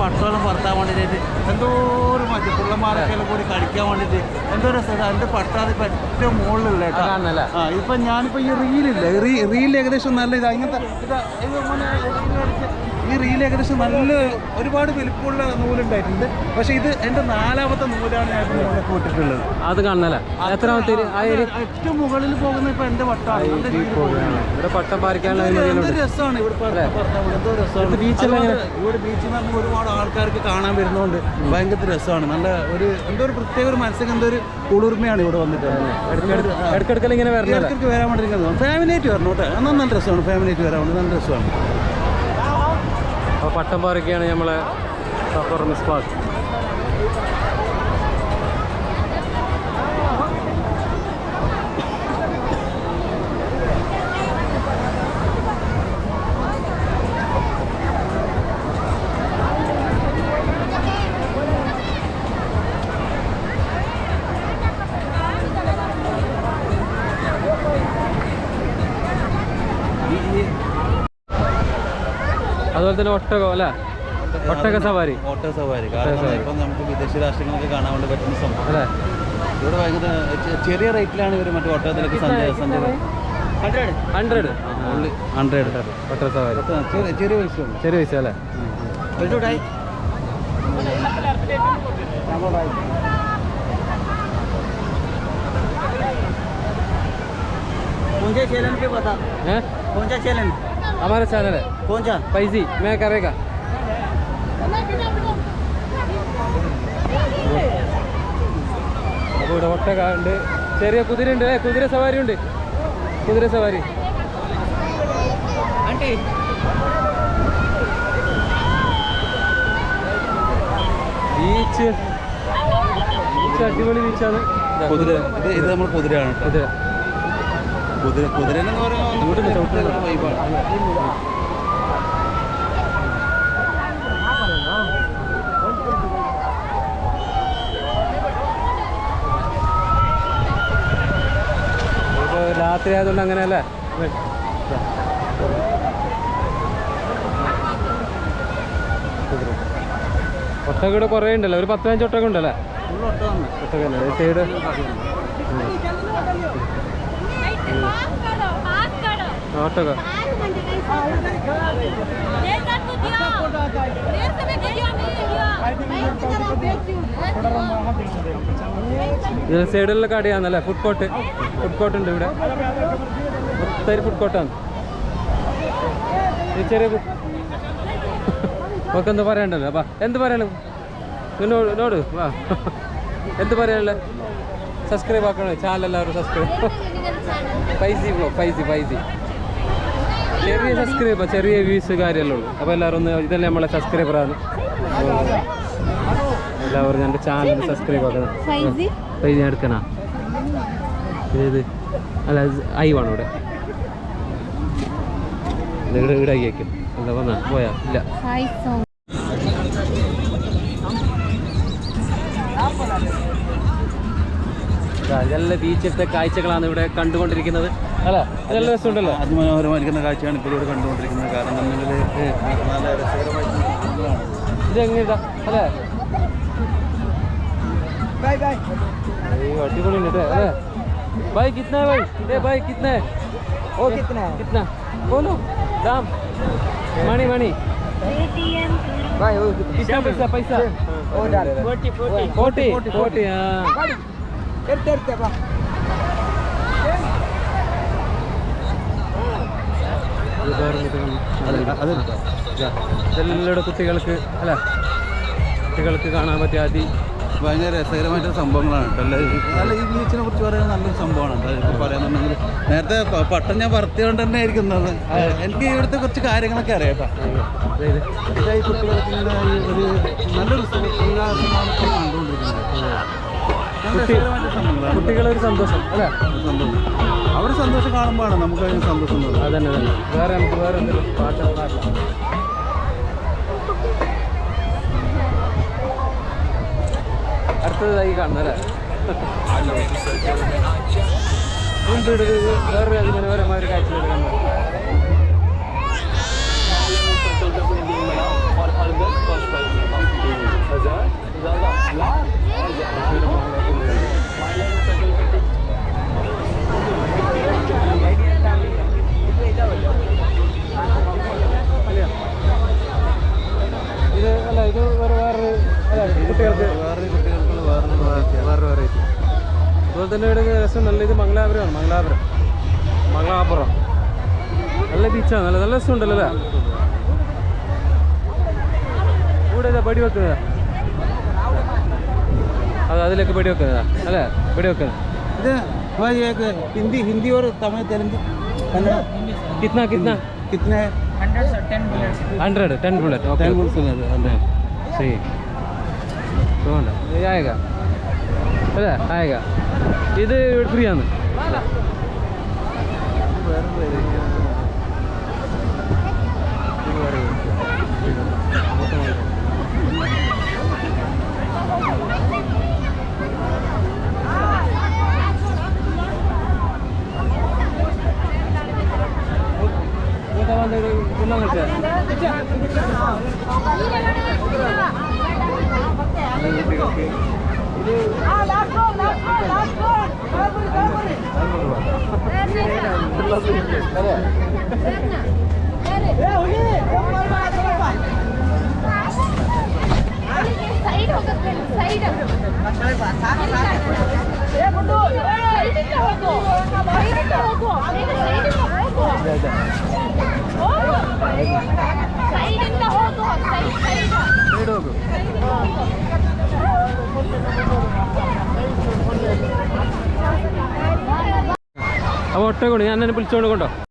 പട്ടോളം പറത്താൻ വേണ്ടിയിട്ട് എന്തോ ഒരു മറ്റേ പിള്ളമാരൊക്കെ കൂടി കളിക്കാൻ വേണ്ടിയിട്ട്. എന്തോ രസം എന്റെ പട്ടാതി ഇപ്പം ഏറ്റവും മുകളിലുള്ള കേട്ടോ. ആ ഇപ്പം ഞാനിപ്പോൾ ഈ റീലില്ല? റീ റീൽ ഏകദേശം നല്ല ഇതാ ഇങ്ങനത്തെ ഈ റീൽ ഏകദേശം നല്ല ഒരുപാട് വലിപ്പമുള്ള നൂലുണ്ടായിട്ടുണ്ട്. പക്ഷെ ഇത് എന്റെ നാലാമത്തെ നൂലാണ് ഞാൻ ഇവിടെ ഇട്ടിട്ടുള്ളത് അത് എത്രാമത്തെ ആ ഏറ്റവും മുകളിൽ പോകുന്ന ഇപ്പം എന്റെ വട്ടമാണ്. ഇവിടെ പട്ടം പാറിക്കാനുള്ള എന്ത് രസമാണ് ഇവിടെ എന്തോ രസമാണ്. എല്ലാം ഇവിടെ ബീച്ച് എന്ന് പറഞ്ഞാൽ ഒരുപാട് ആൾക്കാർക്ക് കാണാൻ വരുന്നതുകൊണ്ട് ഭയങ്കര രസമാണ്. നല്ല ഒരു എന്തോ ഒരു പ്രത്യേക ഒരു മനസ്സിന് എന്തോ ഒരു കുളിർമയാണ് ഇവിടെ വന്നിട്ട് ഇടയ്ക്കിടയ്ക്ക് ഇങ്ങനെ ഇടയ്ക്കിടയ്ക്ക് വരാൻ വേണ്ടി ഫാമിലിയായിട്ട് വരണം കേട്ടോ. എന്നാൽ നല്ല രസമാണ്. ഫാമിലിയായിട്ട് വരാൻ വേണ്ടി നല്ല രസമാണ്. അപ്പോൾ പട്ടം പാറയ്ക്കാണ് നമ്മളെ സഫർ മിസ്പാസ് അതുപോലെ തന്നെ ഒട്ടകം അല്ലേ ഒട്ടക സവാരി ഓട്ടോ സവാരി കാരണം ഇപ്പം നമുക്ക് വിദേശ രാഷ്ട്രങ്ങളൊക്കെ കാണാൻ വേണ്ടി പറ്റുന്ന സംഭവം അല്ലേ ഇവിടെ ഭയങ്കര ചെ- ചെറിയ റേറ്റിലാണ് ഇവർ മറ്റേ ഓട്ടോത്തിലൊക്കെ സഞ്ചാര സഞ്ചാരം ഹൺഡ്രഡ് ഓൺലി ഹൺഡ്രഡ് ഒട്ടക സവാരി ചെറിയ ചെറിയ പൈസ ഉള്ളൂ ചെറിയ പൈസ അല്ലേ कौन सा चैनल पे बता हैं कौन सा चैनल हमारा चैनल है कौन सा पैसी मैं करेगा അപ്പോൾ ഇവിടെ ഒട്ടക ഉണ്ട് ചെറിയ കുതിര ഉണ്ട് ഏ കുതിര സവാരി ഉണ്ട് കുതിര സവാരി आंटी ബീച്ച് ബീച്ച് അടിപൊളി ബീച്ചാണ് കുതിര ഇത് ഇത് നമ്മൾ കുതിരയാണ് കേട്ടോ കുതിര കുതിര കുതിര എന്ന്. പറയുമ്പോൾ വൈബാണ് രാത്രി ആയതുകൊണ്ട് അങ്ങനെയല്ലേ? ഒട്ടക ഇവിടെ കുറേ ഉണ്ടല്ലോ. ഒരു പത്ത് പതിനഞ്ച് ഒട്ടക ഉണ്ടല്ലേ? ഒട്ടക സൈഡ് സൈഡിലുള്ള കടയാണല്ലേ? ഫുഡ് കോർട്ട് ഫുഡ് കോർട്ട് ഉണ്ട് ഇവിടെ ഒത്തിരി ഫുഡ് കോർട്ടാണ് ഒക്കെ എന്ത് പറയണ്ടല്ലോ അപ്പാ എന്ത് പറയണം നോട് വാ. എന്ത് പറയാനുള്ള സബ്സ്ക്രൈബ് ആക്കണേ? ചാനൽ എല്ലാവരും സബ്സ്ക്രൈബ് പൈസ ബ്ലോ പൈസ പൈസ ചെറിയ സബ്സ്ക്രൈബർ ചെറിയ വ്യൂസ് കാര്യമല്ലേ ഉള്ളൂ. അപ്പോൾ എല്ലാവരും ഒന്ന് ഇതല്ലേ നമ്മളെ സബ്സ്ക്രൈബറാണ് എല്ലാവരും എന്റെ ചാനൽ സബ്സ്ക്രൈബ് ആക്കണം. പൈസ ഞാൻ എടുക്കണ? ഏത്? അല്ല ഐ വേണം ഇവിടെ. ഇവിടെ ഇവിടെ ഐ അല്ല എന്താ വന്നാ? പോയാ? ഇല്ല. ഇതെല്ലാം ബീച്ചിലത്തെ കാഴ്ചകളാണ് ഇവിടെ കണ്ടുകൊണ്ടിരിക്കുന്നത് അല്ല നല്ല രസമുണ്ടല്ലോ അതിമനോഹരമായിരിക്കുന്ന കാഴ്ചയാണ് ഇപ്പോൾ ഇവിടെ കണ്ടുകൊണ്ടിരിക്കുന്നത് കാരണം എന്നുണ്ടെങ്കിൽ നല്ല രസകരമായിട്ടുള്ള സംഭവമാണ്. ഇത് എങ്ങനെയാ അല്ലേ അയ്യോ അടിപൊളിയുണ്ട് ട്ടോ, അല്ലേ भाई कितना है भाई ए भाई कितना है ओ कितना है कितना बोलो दाम मणि मणि भाई कितना पैसा पैसा फोर्टी फोर्टी हाँ ഇതെല്ലാം കുട്ടികൾക്ക് അല്ല കുട്ടികൾക്ക് കാണാൻ പറ്റിയ അതി ഭയങ്കര രസകരമായിട്ടുള്ള സംഭവങ്ങളാണ് കേട്ടോ. അല്ല ഈ- അല്ല ഈ ബീച്ചിനെ കുറിച്ച് പറയുന്നത് നല്ലൊരു സംഭവമാണ് കേട്ടോ. ഇപ്പോൾ പറയാന്നുണ്ടെങ്കിൽ നേരത്തെ പട്ടം ഞാൻ പറത്തിയോണ്ട് തന്നെ ആയിരിക്കുന്നത് എനിക്ക് ഇവിടുത്തെ കുറച്ച് കാര്യങ്ങളൊക്കെ അറിയാം കേട്ടോ. ഈ കുട്ടികൾക്ക് ഒരു നല്ലൊരു സു- ഉല്ലാസമാണ് ഇപ്പോൾ കണ്ടുകൊണ്ടിരിക്കുന്നത് നല്ല കുട്ടി- രസകരമായിട്ടുള്ള സംഭവങ്ങളാണ് കുട്ടികളൊരു സന്തോഷം അല്ലേ? സന്തോഷം അവരുടെ സന്തോഷം കാണുമ്പോഴാണ് നമുക്ക് അതിന് സന്തോഷം അതന്നെ തന്നെ വേറെ നമുക്ക് വേറെ എന്തെങ്കിലും പാട്ട് പാടാം? അടുത്തതായി കാണുന്നല്ലേ വേറെ അതിമനോഹരമായ ഒരു കാഴ്ചകൾ കാണുന്നത്. തന്നെ ഇവിടെ രസം നല്ല ഇത് മംഗലാപുരമാണ് മംഗലാപുരം മംഗലാപുരം നല്ല ബീച്ചാണ് നല്ല നല്ല രസമുണ്ടല്ലോ അല്ലേ ഇവിടെ ഇതാ പടി വെക്കുന്നതാ അത് അതിലേക്ക് പടി വെക്കുന്നതാ അല്ലേ പടി വെക്കുന്നത് ഇത് भाई एक हिंदी हिंदी और तमिल तेलुगु कन्नड़ कितना कितना कितने hundred ten bullet okay ten bullet hundred सही വേണ്ട ഇത് ആയേഗ അല്ലേ ആയേഗ ഇത് ഫ്രീ ആണ്. 몰라서 얘기해. 야, 네, 여기! അപ്പോൾ കൊണ്ട് ഞാൻ എന്നെ വിളിച്ചോണ്ട് കൊണ്ടോ?